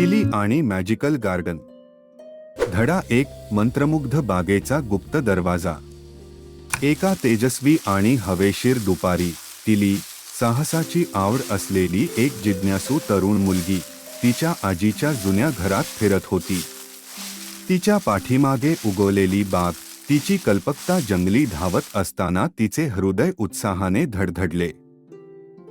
Tilly आणि magical garden धडा एक मंत्रमुग्ध बागेचा गुप्त दरवाजा. एका तेजस्वी आणि हवेशीर दुपारी तिली साहसाची आवड असलेली एक जिज्ञासू तरुण मुलगी तिच्या आजीच्या जुन्या घरात फिरत होती. तिच्या पाठीमागे उगवलेली बाग तिची कल्पकता जंगली धावत असताना तिचे हृदय उत्साहाने धडधडले.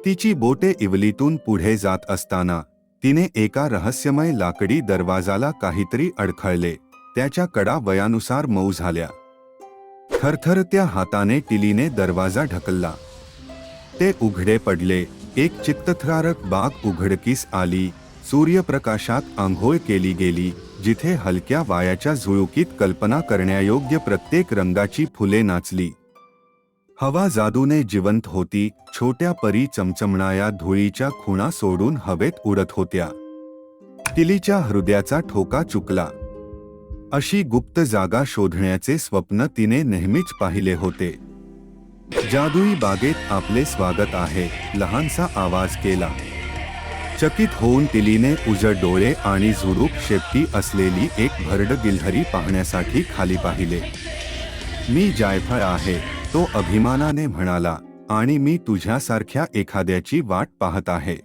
तिची बोटे इवलीतून पुढे जात असताना तिने एका रहस्यमय लाकडी दरवाजाला काहीतरी अडखळले. त्याच्या कडा वयानुसार मऊ झाल्या. थरथरत्या हाताने टिलीने दरवाजा ढकलला. ते उघडे पडले. एक चित्तथरारक बाग उघडकीस आली. सूर्यप्रकाशात आंघोळ केली गेली जिथे हलक्या वायाच्या झुळुकीत कल्पना करण्यायोग्य प्रत्येक रंगाची फुले नाचली. हवा जादूने जिवंत होती छोट्या परी चमचमणाया धुळीच्या खुणा सोडून हवेत उडत होत्या. तिलीच्या हृदयाचा ठोका चुकला. अशी गुप्त जागा शोधण्याचे स्वप्न तिने नेहमीच पाहिले होते. जादुई बागेत आपले स्वागत आहे लहानसा आवाज केला. चकित होऊन तिलीने उजड डोळे आणि झुडूप शेपटी असलेली एक भरड गिल्हरी पाहण्यासाठी खाली पाहिले. मी जायफळ आहे तो अभिमानाने म्हणाला आणि मी तुझ्यासारख्या एखाद्याची वाट पाहत आहे.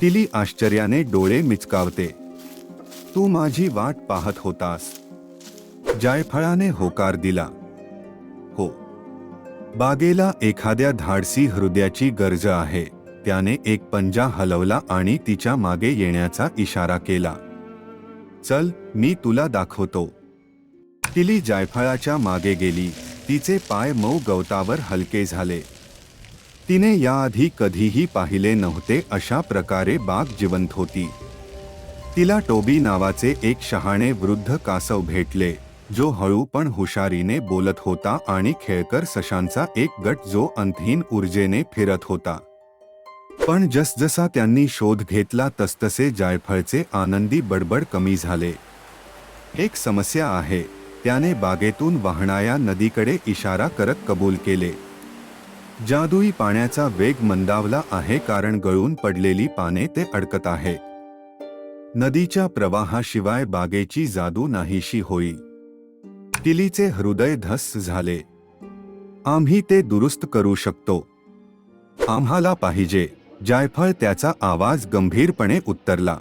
तिली आश्चर्याने डोळे मिचकावते. तू माझी वाट पाहत होतास. जायफळाने होकार दिला. हो. बागेला एखाद्या धाडसी हृदयाची गरज आहे. त्याने एक पंजा हलवला आणि तिच्यामागे येण्याचा इशारा केला. चल मी तुला दाखवतो. तिली जायफळाच्या मागे गेली. तिचे पाय मऊ गवतावर हलके झाले. तिने याआधी कधीही पाहिले नव्हते अशा प्रकारे बाग जिवंत होती. तिला टोबी नावाचे एक शहाणे वृद्ध कासव भेटले जो हळू पण हुशारीने बोलत होता आणि खेळकर सशांचा एक गट जो अंतहीन ऊर्जेने फिरत होता. पण जसजसा त्यांनी शोध घेतला तसतसे जायफळचे आनंदी बडबड कमी झाले. एक समस्या आहे त्याने बागेतून वाहणाऱ्या नदीकडे इशारा करत कबूल केले. जादुई पाण्याचा वेग मंदावला आहे कारण गळून पडलेली पाने ते अडकत आहे. नदीच्या प्रवाहाशिवाय बागेची जादू नाहीशी होई. टिलीचे हृदय धस झाले. आम्ही ते दुरुस्त करू शकतो. आम्हाला पाहिजे. जायफळ त्याचा आवाज गंभीरपणे उत्तरला.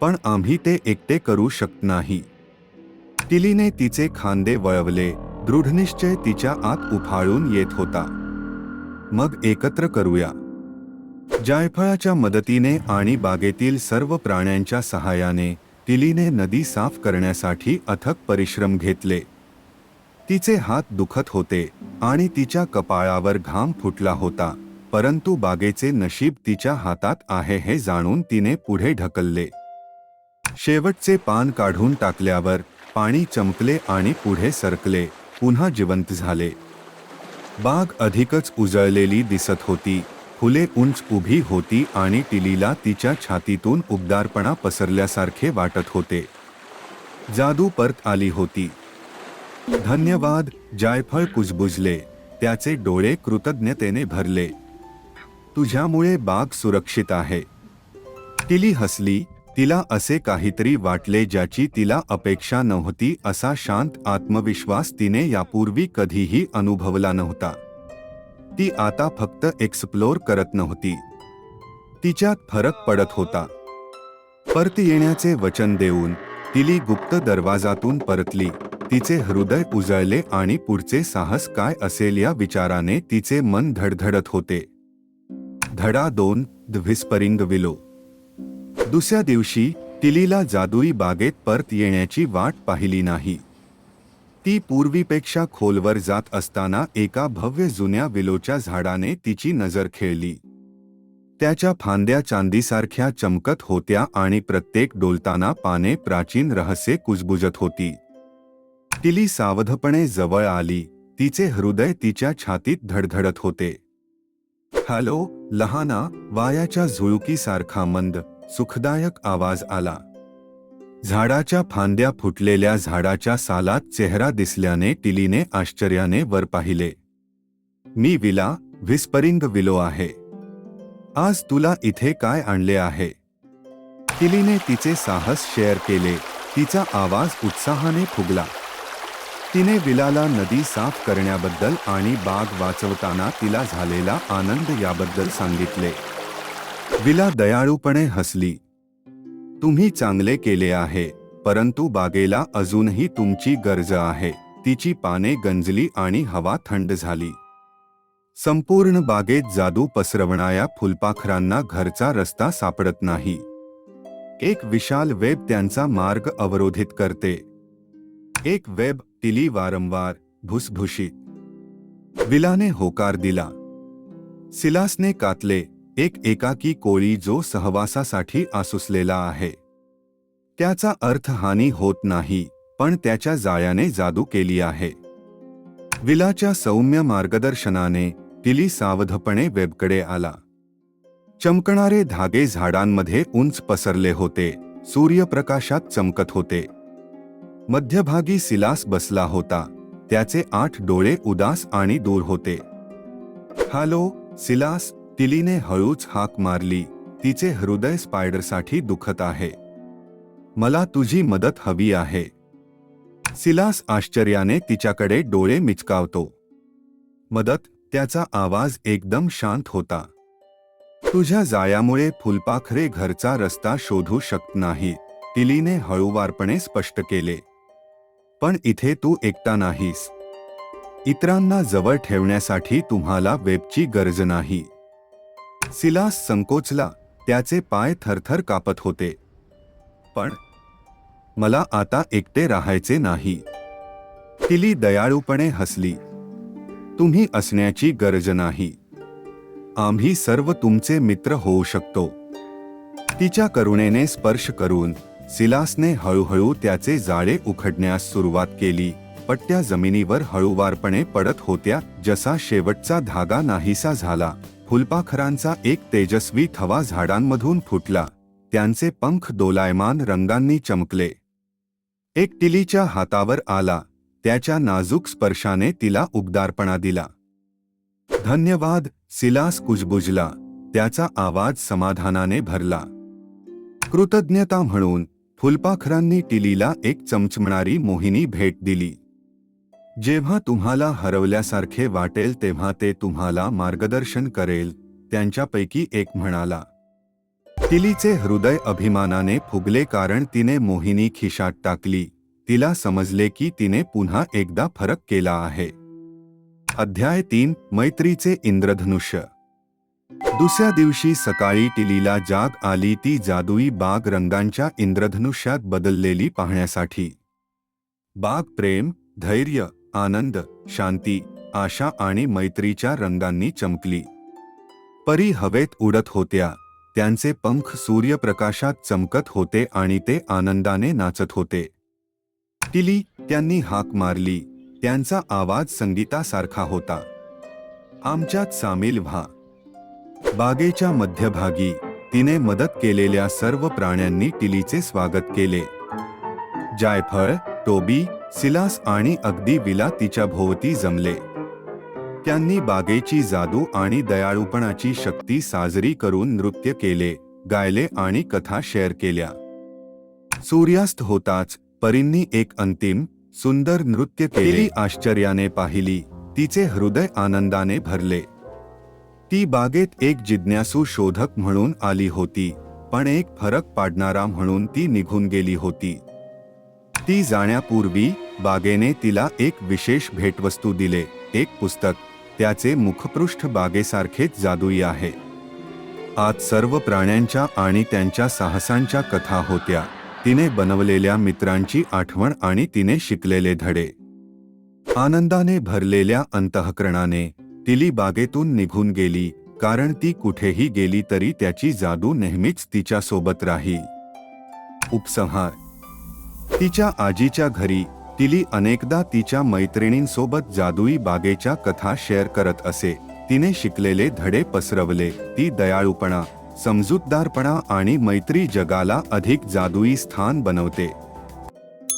पण आम्ही ते एकटे करू शकत नाही. टिलीने तिचे खांदे वळवले. दृढनिश्चय तिच्या आत उफाळून येत होता. मग एकत्र करूया. जायफळाच्या मदतीने आणि बागेतील सर्व प्राण्यांच्या सहाय्याने टिलीने नदी साफ करण्यासाठी अथक परिश्रम घेतले. तिचे हात दुखत होते आणि तिच्या कपाळावर घाम फुटला होता परंतु बागेचे नशीब तिच्या हातात आहे हे जाणून तिने पुढे ढकलले. शेवटचे पान काढून टाकल्यावर पाणी चमकले आणि पुढे सरकले पुन्हा जिवंत झाले. बाग अधिकच उजळलेली दिसत होती. फुले उंच उभी होती आणि टिलीला तिच्या छातीतून उबदारपणा पसरल्यासारखे वाटत होते. जादू परत आली होती. धन्यवाद जायफळ कुजबुजले त्याचे डोळे कृतज्ञतेने भरले. तुझ्यामुळे बाग सुरक्षित आहे. टिली हसली तिला असे काहीतरी वाटले ज्याची तिला अपेक्षा नव्हती असा शांत आत्मविश्वास तिने यापूर्वी कधीही अनुभवला नव्हता. ती आता फक्त एक्सप्लोर करत नव्हती. तिच्यात फरक पडत होता. परत येण्याचे वचन देऊन तिली गुप्त दरवाजातून परतली. तिचे हृदय उजळले आणि पुढचे साहस काय असेल या विचाराने तिचे मन धडधडत होते. धडा दोन ध्विस्परिंग विलो. दुसऱ्या दिवशी तिलीला जादुई बागेत परत येण्याची वाट पाहिली नाही. ती पूर्वीपेक्षा खोलवर जात असताना एका भव्य जुन्या विलोच्या झाडाने तिची नजर खेळली. त्याच्या फांद्या चांदीसारख्या चमकत होत्या आणि प्रत्येक डोलताना पाने प्राचीन रहस्य कुजबुजत होती. तिली सावधपणे जवळ आली तिचे हृदय तिच्या छातीत धडधडत होते. हॅलो लहाना वायाच्या झुळुकीसारखा मंद सुखदायक आवाज आला. झाडाच्या फांद्या फुटलेल्या झाडाच्या सालात चेहरा दिसल्याने टिलीने आश्चर्याने वर पाहिले. मी विला व्हिस्परिंग विलो आहे. आज तुला इथे काय आणले आहे? तिलीने तिचे साहस शेअर केले. तिचा आवाज उत्साहाने फुगला. तिने विलाला नदी साफ करण्याबद्दल आणि बाग वाचवताना तिला झालेला आनंद याबद्दल सांगितले. विला दयाळूपणे हसली. तुम्ही चांगले केले आहे परंतु बागेला अजूनही तुमची गरज आहे. तिची पाने गंजली आणि हवा थंड झाली. संपूर्ण बागेत जादू पसरवणाऱ्या फुलपाखरांना घरचा रस्ता सापडत नाही. एक विशाल वेब त्यांचा मार्ग अवरोधित करते. एक वेब तिली वारंवार भुसभुशीत. विलाने होकार दिला. सिलासने कातले. एक एकाकी कोळी जो सहवासासाठी आसुसलेला आहे. त्याचा अर्थ हानी होत नाही पण त्याच्या जाळ्याने जादू केली आहे. विलाच्या सौम्य मार्गदर्शनाने तिली सावधपणे वेबकडे आला. चमकणारे धागे झाडांमध्ये उंच पसरले होते सूर्यप्रकाशात चमकत होते. मध्यभागी सिलास बसला होता त्याचे आठ डोळे उदास आणि दूर होते. हॅलो सिलास तिलीने हळूच हाक मारली. तिचे हृदय स्पायडरसाठी दुखत आहे. मला तुझी मदत हवी आहे. सिलास आश्चर्याने तिच्याकडे डोळे मिचकावतो. मदत त्याचा आवाज एकदम शांत होता. तुझ्या जाळ्यामुळे फुलपाखरे घरचा रस्ता शोधू शकत नाही तिलीने हळूवारपणे स्पष्ट केले. पण इथे तू एकटा नाहीस. इतरांना जवळ ठेवण्यासाठी तुम्हाला वेबची गरज नाही. सिलास संकोचला त्याचे पाय थरथर कापत होते. पण मला आता एकटे राहायचे नाही. तिली दयाळूपणे हसली. तुम्ही असण्याची गरज नाही. आम्ही सर्व तुमचे मित्र होऊ शकतो. तिच्या करुणेने स्पर्श करून सिलासने हळूहळू त्याचे जाळे उखडण्यास सुरुवात केली. पट्ट्या जमिनीवर हळूवारपणे पडत होत्या जसा शेवटचा धागा नाहीसा झाला. फुलपाखरांचा एक तेजस्वी थवा झाडांमधून फुटला. त्यांचे पंख दोलायमान रंगांनी चमकले. एक टिलीच्या हातावर आला. त्याच्या नाजूक स्पर्शाने तिला उबदारपणा दिला. धन्यवाद सिलास कुजबुजला. त्याचा आवाज समाधानाने भरला. कृतज्ञता म्हणून फुलपाखरांनी टिलीला एक चमचमणारी मोहिनी भेट दिली. जेव्हा तुम्हाला हरवल्यासारखे वाटेल तेव्हा ते तुम्हाला मार्गदर्शन करेल त्यांच्यापैकी एक म्हणाला. तिलीचे हृदय अभिमानाने फुगले कारण तिने मोहिनी खिशात टाकली. तिला समजले की तिने पुन्हा एकदा फरक केला आहे. अध्याय तीन मैत्रीचे इंद्रधनुष्य. दुसऱ्या दिवशी सकाळी टिलीला जाग आली ती जादुई बाग रंगांच्या इंद्रधनुष्यात बदललेली पाहण्यासाठी. बाग प्रेम धैर्य आनंद शांती आशा आणि मैत्रीच्या रंगांनी चमकली. परी हवेत उडत होत्या. त्यांचे पंख सूर्यप्रकाशात चमकत होते आणि ते आनंदाने नाचत होते. टिली त्यांनी हाक मारली. त्यांचा आवाज संगीतासारखा होता. आमच्यात सामील व्हा. बागेच्या मध्यभागी तिने मदत केलेल्या सर्व प्राण्यांनी टिलीचे स्वागत केले. जायफळ टोबी सिलास आणि अगदी विला तिच्या भोवती जमले. त्यांनी बागेची जादू आणि दयाळूपणाची शक्ती साजरी करून नृत्य केले गायले आणि कथा शेअर केल्या. सूर्यास्त होताच परींनी एक अंतिम सुंदर नृत्य केली. आश्चर्याने पाहिली तिचे हृदय आनंदाने भरले. ती बागेत एक जिज्ञासू शोधक म्हणून आली होती पण एक फरक पाडणारा म्हणून ती निघून गेली होती. ती जाण्यापूर्वी बागेने तिला एक विशेष भेटवस्तू दिले एक पुस्तक. त्याचे मुखपृष्ठ बागेसारखेच जादुई आहे. आत सर्व प्राण्यांच्या आणि त्यांच्या साहसांच्या कथा होत्या. तिने बनवलेल्या मित्रांची आठवण आणि तिने शिकलेले धडे. आनंदाने भरलेल्या अंतःकरणाने तिली बागेतून निघून गेली कारण ती कुठेही गेली तरी त्याची जादू नेहमीच तिच्या सोबत राही. उपसंहार. तिच्या आजीच्या घरी तिली अनेकदा तिच्या मैत्रिणींसोबत जादुई बागेच्या कथा शेअर करत असे. तिने शिकलेले धडे पसरवले. ती दयाळूपणा समजूतदारपणा आणि मैत्री जगाला अधिक जादुई स्थान बनवते.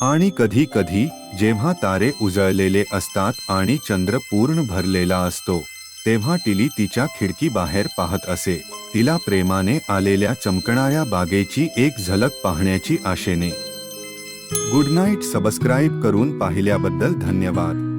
आणि कधी कधी जेव्हा तारे उजळलेले असतात आणि चंद्र पूर्ण भरलेला असतो तेव्हा टिली तिच्या खिडकी बाहेर पाहत असे. तिला प्रेमाने आलेल्या चमकणाऱ्या बागेची एक झलक पाहण्याची आशेने. गुड नाईट सबस्क्राईब करून पाहिल्याबद्दल धन्यवाद.